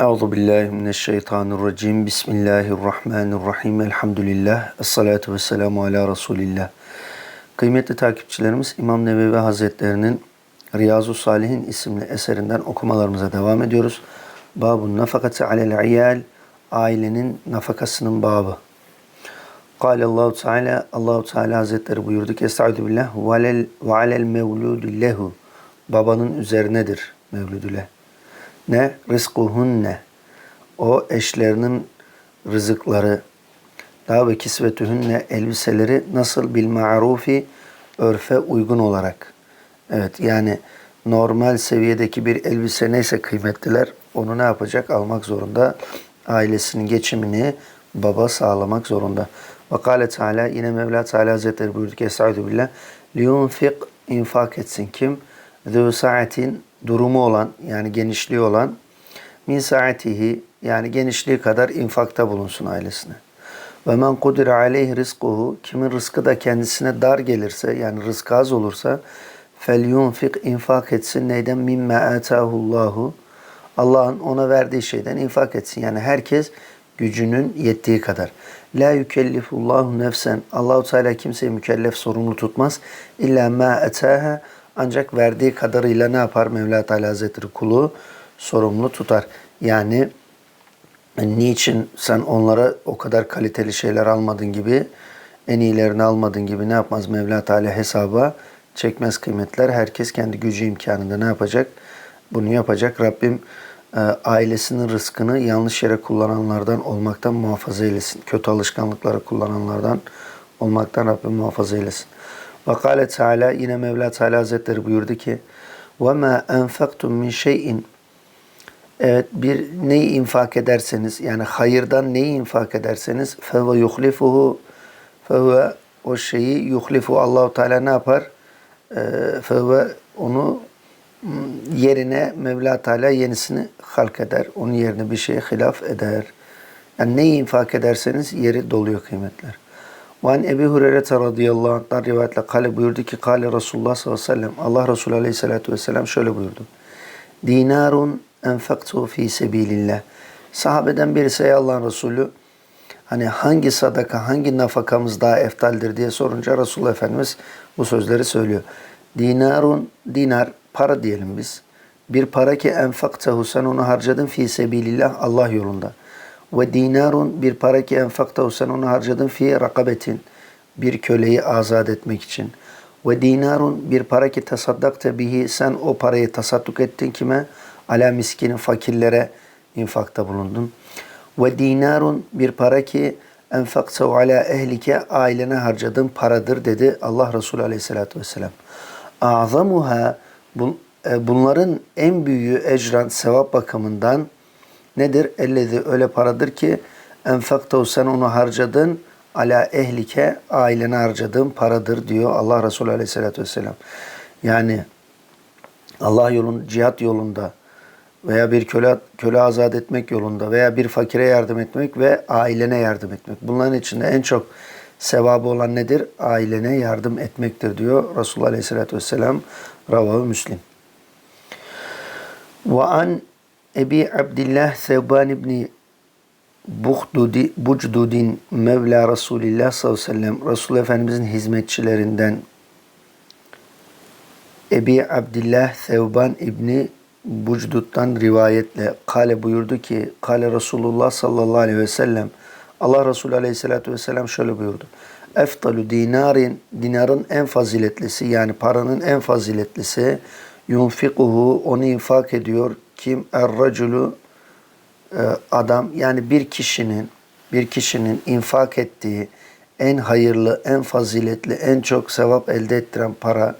Euzu billahi mineşşeytanirracim. Bismillahirrahmanirrahim. Elhamdülillah. Essalatu vesselamu ala Resulillah. Kıymetli takipçilerimiz İmam Nevevi Hazretlerinin Riyazu Salihin isimli eserinden okumalarımıza devam ediyoruz. Babun nafakati alel iyal ailenin nafakasının babı. Kâle Allahu Teala Allahu Teala Hazretleri buyurdu ki Estaizu billah ve alel mevludu lehu babanın üzerinedir mevludu leh. Ne? Rızkuhunne. O eşlerinin rızıkları. Daha ve kisvetühünne elbiseleri nasıl bil ma'rufi örfe uygun olarak. Evet yani normal seviyedeki bir elbise neyse kıymetliler onu ne yapacak? Almak zorunda. Ailesinin geçimini baba sağlamak zorunda. Ve kâle Teala yine Mevla Teala Hazretleri buyurdu ki Estaizu billah liyunfik infak etsin kim? Zü saatin durumu olan yani genişliği olan min saatihi yani genişliği kadar infakta bulunsun ailesine. Ve men kudire aleyhi rizkuhu kimin rızkı da kendisine dar gelirse yani rızkı az olursa fel yunfik infak etsin neyden mimme atahullahu Allah'ın ona verdiği şeyden infak etsin. Yani herkes gücünün yettiği kadar. La yükellifullahu nefsen. Allahu Teala kimseyi mükellef sorumlu tutmaz. İlla ma ataha ancak verdiği kadarıyla ne yapar Mevla Teala Hazretleri kulu sorumlu tutar. Yani niçin sen onlara o kadar kaliteli şeyler almadın gibi en iyilerini almadın gibi ne yapmaz Mevla Teala hesaba çekmez kıymetler. Herkes kendi gücü imkanında ne yapacak? Bunu yapacak. Rabbim e, ailesinin rızkını yanlış yere kullananlardan olmaktan muhafaza eylesin. Kötü alışkanlıkları kullananlardan olmaktan Rabbim muhafaza eylesin. Ve kâle Teala yine Mevla Teala Hazretleri buyurdu ki وَمَا أَنْفَقْتُمْ مِنْ şeyin Evet bir neyi infak ederseniz yani hayırdan neyi infak ederseniz فَهُوَ يُخْلِفُهُ فَهُوَ o şeyi yuhlifu Allahu Teala ne yapar? فَهُوَ onu yerine Mevla Teala yenisini halk eder. Onun yerine bir şeye hilaf eder. Yani neyi infak ederseniz yeri doluyor kıymetler. Van Ebi Hureyre radıyallahu anh'tan rivayetle kale buyurdu ki kale Resulullah sallallahu aleyhi ve sellem Allah Resulü aleyhissalatu vesselam şöyle buyurdu. Dinarun enfaktu fi sebilillah. Sahabeden birisi ey Allah'ın Resulü hani hangi sadaka hangi nafakamız daha eftaldir diye sorunca Resulullah Efendimiz bu sözleri söylüyor. Dinarun dinar para diyelim biz. Bir para ki enfaktahu sen onu harcadın fi sebilillah Allah yolunda. Ve dinarun bir para ki enfaktahu sen onu harcadın fi rakabetin. Bir köleyi azat etmek için. Ve dinarun bir para ki tasaddakta bihi sen o parayı tasadduk ettin kime? Ala miskinin fakirlere infakta bulundun. Ve dinarun bir para ki enfaktahu ala ehlike ailene harcadığın paradır dedi Allah Resulü aleyhissalatü vesselam. Azamuha e, bunların en büyüğü ecran sevap bakımından nedir? Ellezi öyle paradır ki enfaktahu sen onu harcadın ala ehlike ailene harcadığın paradır diyor Allah Resulü Aleyhisselatü Vesselam. Yani Allah yolun cihat yolunda veya bir köle, köle azat etmek yolunda veya bir fakire yardım etmek ve ailene yardım etmek. Bunların içinde en çok sevabı olan nedir? Ailene yardım etmektir diyor Resulullah Aleyhisselatü Vesselam. Ravahu Müslim. Ve an Ebi Abdillah Sevban İbni Buhdudi, Bucdudin Mevla Resulillah sallallahu aleyhi ve sellem Resulullah Efendimizin hizmetçilerinden Ebi Abdillah Sevban İbni Bucdud'dan rivayetle kale buyurdu ki kale Resulullah sallallahu aleyhi ve sellem Allah Resulü aleyhissalatü vesselam şöyle buyurdu. Eftalu dinarin dinarın en faziletlisi yani paranın en faziletlisi yunfikuhu onu infak ediyor kim er-raculu e, adam yani bir kişinin bir kişinin infak ettiği en hayırlı, en faziletli, en çok sevap elde ettiren para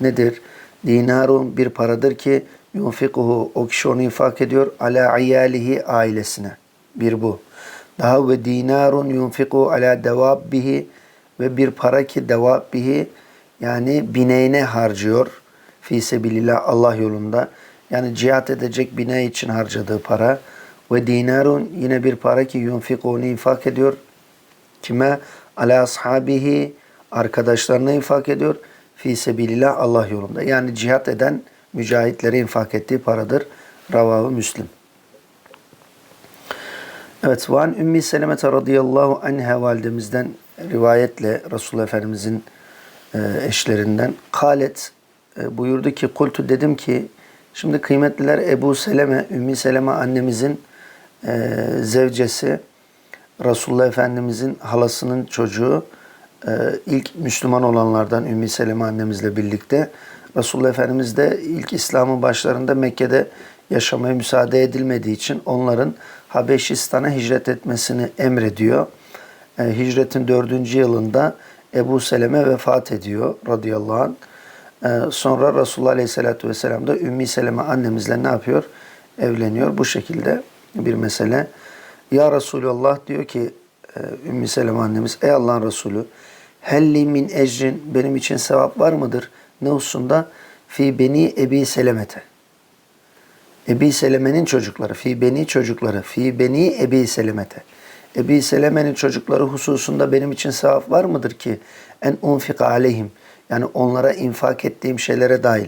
nedir? Dinarun bir paradır ki yunfikuhu o kişi onu infak ediyor ala ayalihi ailesine. Bir bu. Daha ve dinarun yunfiku ala devabbihi ve bir para ki devabbihi yani bineğine harcıyor fi sebilillah Allah yolunda. Yani cihat edecek bina için harcadığı para. Ve dinarun yine bir para ki yunfikuni infak ediyor. Kime? Ala ashabihi arkadaşlarına infak ediyor. Fi sebilillah Allah yolunda. Yani cihat eden mücahitlere infak ettiği paradır. Ravahu Müslim. Evet, Van Ümmi Seleme radıyallahu anha validemizden rivayetle Resulullah Efendimizin e, eşlerinden kalet e, buyurdu ki kultu dedim ki şimdi kıymetliler Ebu Seleme, Ümmi Seleme annemizin e, zevcesi Resulullah Efendimizin halasının çocuğu e, ilk Müslüman olanlardan Ümmi Seleme annemizle birlikte Resulullah Efendimiz de ilk İslam'ın başlarında Mekke'de yaşamaya müsaade edilmediği için onların Habeşistan'a hicret etmesini emrediyor. E, hicretin dördüncü yılında Ebu Seleme vefat ediyor radıyallahu anh. E, sonra Resulullah Aleyhisselatü Vesselam da Ümmi Seleme annemizle ne yapıyor? Evleniyor. Bu şekilde bir mesele. Ya Resulallah diyor ki e, Ümmü Seleme annemiz ey Allah'ın Resulü helli min ecrin benim için sevap var mıdır? Ne hususunda? Fi beni Ebi Seleme'te. Ebi Seleme'nin çocukları, fi beni çocukları, fi beni Ebi Seleme'te. Ebi Seleme'nin çocukları hususunda benim için sevap var mıdır ki en unfika aleyhim yani onlara infak ettiğim şeylere dahil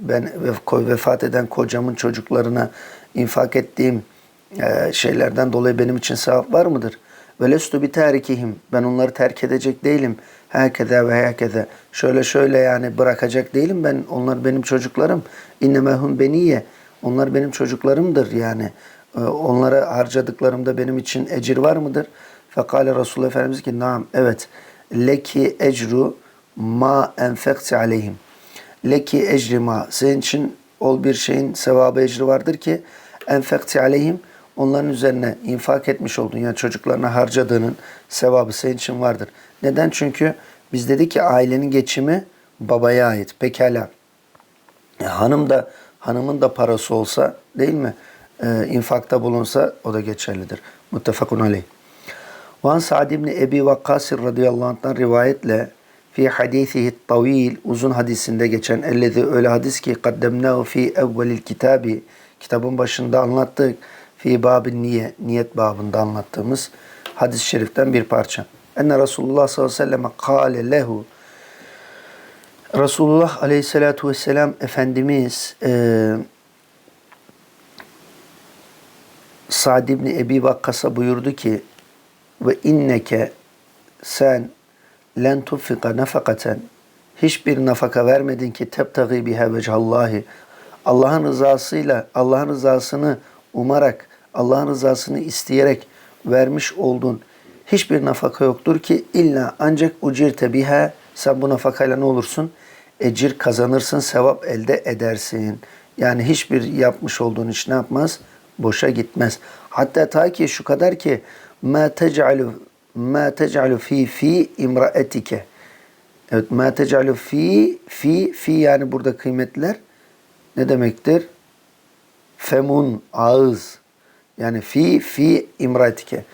ben vefat eden kocamın çocuklarına infak ettiğim e, şeylerden dolayı benim için sevap var mıdır? Ve lestu bi terikihim. Ben onları terk edecek değilim. Herkede ve herkede. Şöyle şöyle yani bırakacak değilim ben. Onlar benim çocuklarım. İnnemehum beniye. Onlar benim çocuklarımdır yani. E, onlara harcadıklarımda benim için ecir var mıdır? Fekale Resulullah Efendimiz ki naam evet. Leki ecru ma enfekti aleyhim. Leki ecri ma. Senin için ol bir şeyin sevabı ecri vardır ki enfekti aleyhim onların üzerine infak etmiş olduğun yani çocuklarına harcadığının sevabı senin için vardır. Neden? Çünkü biz dedik ki ailenin geçimi babaya ait. Pekala. E, hanım da hanımın da parası olsa değil mi? E, infakta bulunsa o da geçerlidir. Muttefakun aleyh. Van Sa'd ibn Ebi Vakkas radıyallahu anh'tan rivayetle fi hadisihi tavil uzun hadisinde geçen ellezi öyle hadis ki kaddemnahu fi evvelil kitabi kitabın başında anlattık fi babin niye niyet babında anlattığımız hadis-i şeriften bir parça. Enne Resulullah sallallahu aleyhi ve sellem kâle lehu Resulullah aleyhissalatu vesselam Efendimiz e, Sa'd ibn Ebi Vakkas'a buyurdu ki ve inneke sen len tufika nafakaten hiçbir nafaka vermedin ki tebtagi biha vechallahi Allah'ın rızasıyla Allah'ın rızasını umarak Allah'ın rızasını isteyerek vermiş olduğun hiçbir nafaka yoktur ki illa ancak ucirte biha sen bu nafakayla ne olursun? Ecir kazanırsın, sevap elde edersin. Yani hiçbir yapmış olduğun iş ne yapmaz? Boşa gitmez. Hatta ta ki şu kadar ki ma tec'alu ma tec'alu fi fi imraetike. Evet ma tec'alu fi fi fi yani burada kıymetler ne demektir? Femun ağız. Yani fi fi imraetike.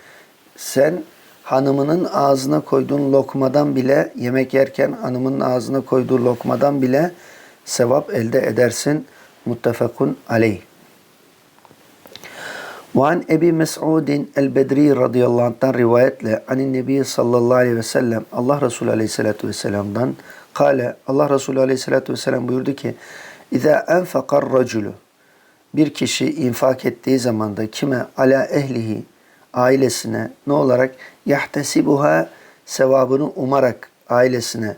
Sen hanımının ağzına koyduğun lokmadan bile yemek yerken hanımının ağzına koyduğu lokmadan bile sevap elde edersin. Muttefakun aleyh. Van Ebi Mes'udin el-Bedri radıyallahu anh'tan rivayetle anin Nebi sallallahu aleyhi ve sellem Allah Resulü aleyhissalatu vesselam'dan kale Allah Resulü aleyhissalatu vesselam buyurdu ki İza enfakar raculu bir kişi infak ettiği zaman da kime ala ehlihi ailesine ne olarak yahtesibuha sevabını umarak ailesine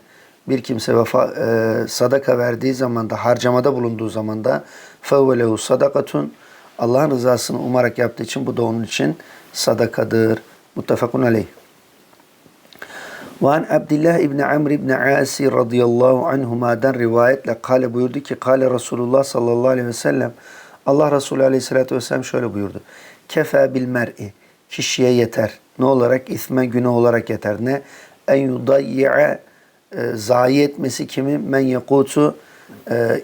bir kimse vefa, e, sadaka verdiği zaman da harcamada bulunduğu zaman da fevvelehu sadakatun Allah'ın rızasını umarak yaptığı için bu da onun için sadakadır. Muttefakun aleyh. Ve an Abdullah İbni Amr İbni Asi radıyallahu anhuma'dan rivayetle kale buyurdu ki kale Resulullah sallallahu aleyhi ve sellem Allah Resulü aleyhissalatü vesselam şöyle buyurdu. Kefe bil mer'i kişiye yeter. Ne olarak? İsme günah olarak yeter. Ne? En yudayyi'e zayi etmesi kimi? Men yekutu e,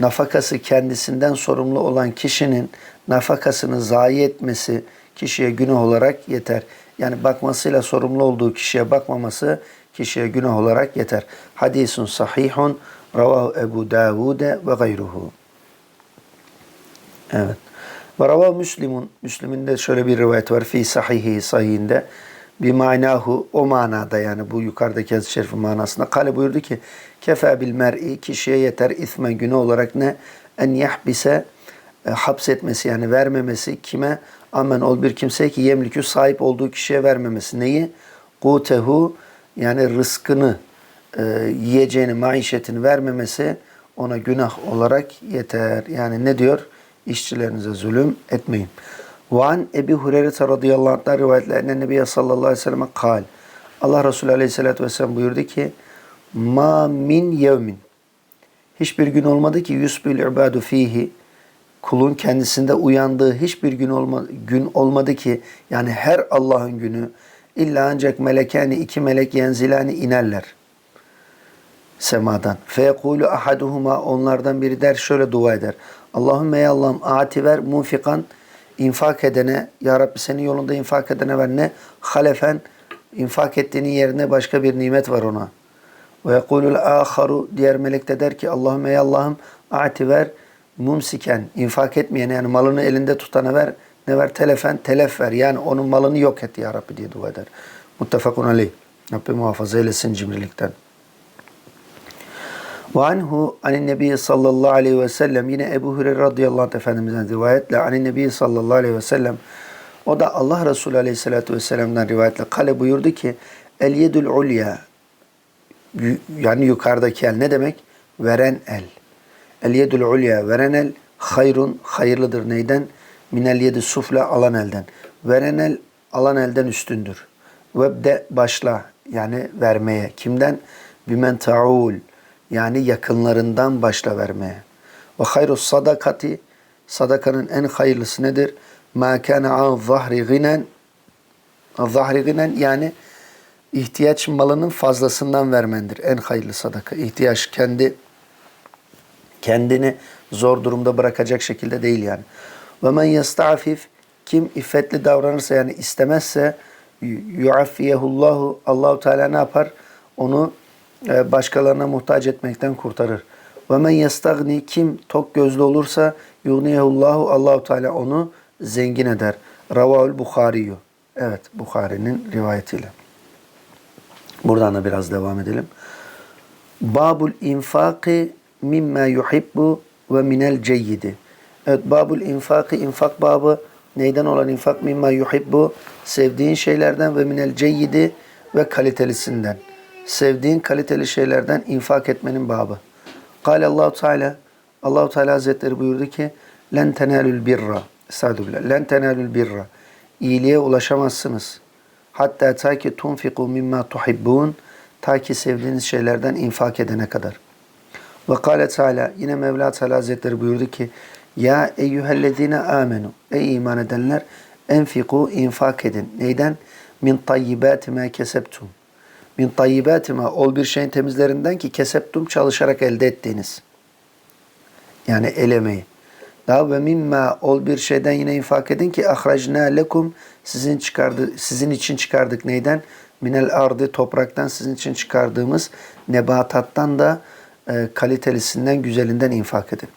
nafakası kendisinden sorumlu olan kişinin nafakasını zayi etmesi kişiye günah olarak yeter. Yani bakmasıyla sorumlu olduğu kişiye bakmaması kişiye günah olarak yeter. Hadisun sahihun ravahu Ebu Davud'e ve gayruhu. Evet. Ve ravahu Müslimun. Müslim'in de şöyle bir rivayet var. Fi sahihi sahihinde bir manahu o manada yani bu yukarıdaki hadis-i şerifin manasında kale buyurdu ki kefe bil mer'i kişiye yeter ismen günü olarak ne en yahbise e, hapsetmesi yani vermemesi kime? Amen ol bir kimse ki yemlikü sahip olduğu kişiye vermemesi. Neyi? Kutehu yani rızkını, e, yiyeceğini, maişetini vermemesi ona günah olarak yeter. Yani ne diyor? İşçilerinize zulüm etmeyin. Ve an Ebi Hureyre radıyallahu anh'tan rivayetle enne Nebiye sallallahu aleyhi ve selleme kal. Allah Resulü aleyhissalatü vesselam buyurdu ki ma min yevmin hiçbir gün olmadı ki yusbil ibadu fihi kulun kendisinde uyandığı hiçbir gün olma, gün olmadı ki yani her Allah'ın günü illa ancak melekani iki melek yenzilani inerler semadan. Feyekulu ahaduhuma onlardan biri der şöyle dua eder. Allahümme ya Allah'ım aati ver munfikan infak edene ya Rabbi senin yolunda infak edene ver ne? Halefen infak ettiğinin yerine başka bir nimet var ona. Ve yekulul aharu diğer melek de der ki Allahümme ya Allah'ım aati ver mumsiken infak etmeyene yani malını elinde tutana ver ne ver telefen telef ver yani onun malını yok et ya Rabbi diye dua eder. Muttefakun aleyh. Rabbi muhafaza eylesin cimrilikten. Ve anhu anin nebi sallallahu aleyhi ve sellem yine Ebu Hureyre radıyallahu anh efendimizden rivayetle anin nebi sallallahu aleyhi ve sellem o da Allah Resulü aleyhissalatü vesselam'dan rivayetle kale buyurdu ki el yedül ulya yani yukarıdaki el ne demek? Veren el. El yedül ulya veren el hayrun hayırlıdır neyden? Minel yedi sufla alan elden. Veren el alan elden üstündür. Vebde başla yani vermeye. Kimden? Bimen taul yani yakınlarından başla vermeye. Ve hayru sadakati sadakanın en hayırlısı nedir? Ma kana an zahri ginen zahri ginen yani ihtiyaç malının fazlasından vermendir. En hayırlı sadaka. İhtiyaç kendi kendini zor durumda bırakacak şekilde değil yani. Ve men yestafif kim iffetli davranırsa yani istemezse yuaffiyehullahu Allahu Teala ne yapar? Onu başkalarına muhtaç etmekten kurtarır. Ve men yestagni kim tok gözlü olursa yughniyehullahu Allahu Teala onu zengin eder. Ravahul Bukhariyu. Evet Bukhari'nin rivayetiyle. Buradan da biraz devam edelim. Babul infaki mimma yuhibbu ve minel ceyyidi. Evet babul infaki infak babı neyden olan infak mimma yuhibbu sevdiğin şeylerden ve minel ceyyidi ve kalitelisinden. Sevdiğin kaliteli şeylerden infak etmenin babı. Kale Allahu Teala Allahu Teala Hazretleri buyurdu ki len tenalul birra. Estağfirullah. Len tenalul birra. İyiliğe ulaşamazsınız. Hatta ta ki tunfiku mimma tuhibbun ta ki sevdiğiniz şeylerden infak edene kadar. Ve kâle Teala yine Mevla Teala Hazretleri buyurdu ki Ya eyyühellezine amenu ey iman edenler enfiku infak edin. Neyden? Min tayyibati ma kesebtum. Min tayyibati ma ol bir şeyin temizlerinden ki keseptum çalışarak elde ettiğiniz. Yani el emeği. Daha ve mimma ol bir şeyden yine infak edin ki ahrajna lekum sizin çıkardı sizin için çıkardık neyden? Minel ardı topraktan sizin için çıkardığımız nebatattan da e, kalitelisinden güzelinden infak edin.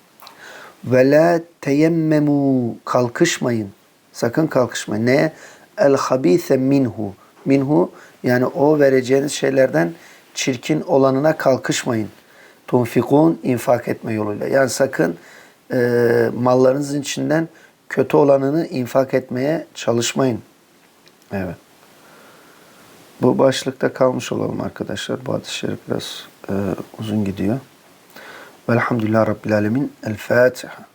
Ve la teyemmemu kalkışmayın. Sakın kalkışmayın. Neye? El habise minhu. Minhu yani o vereceğiniz şeylerden çirkin olanına kalkışmayın. Tunfikun infak etme yoluyla. Yani sakın e, mallarınızın içinden kötü olanını infak etmeye çalışmayın. Evet. Bu başlıkta kalmış olalım arkadaşlar. Bu hadis-i şerif biraz e, uzun gidiyor. Velhamdülillah Rabbil Alemin. El Fatiha.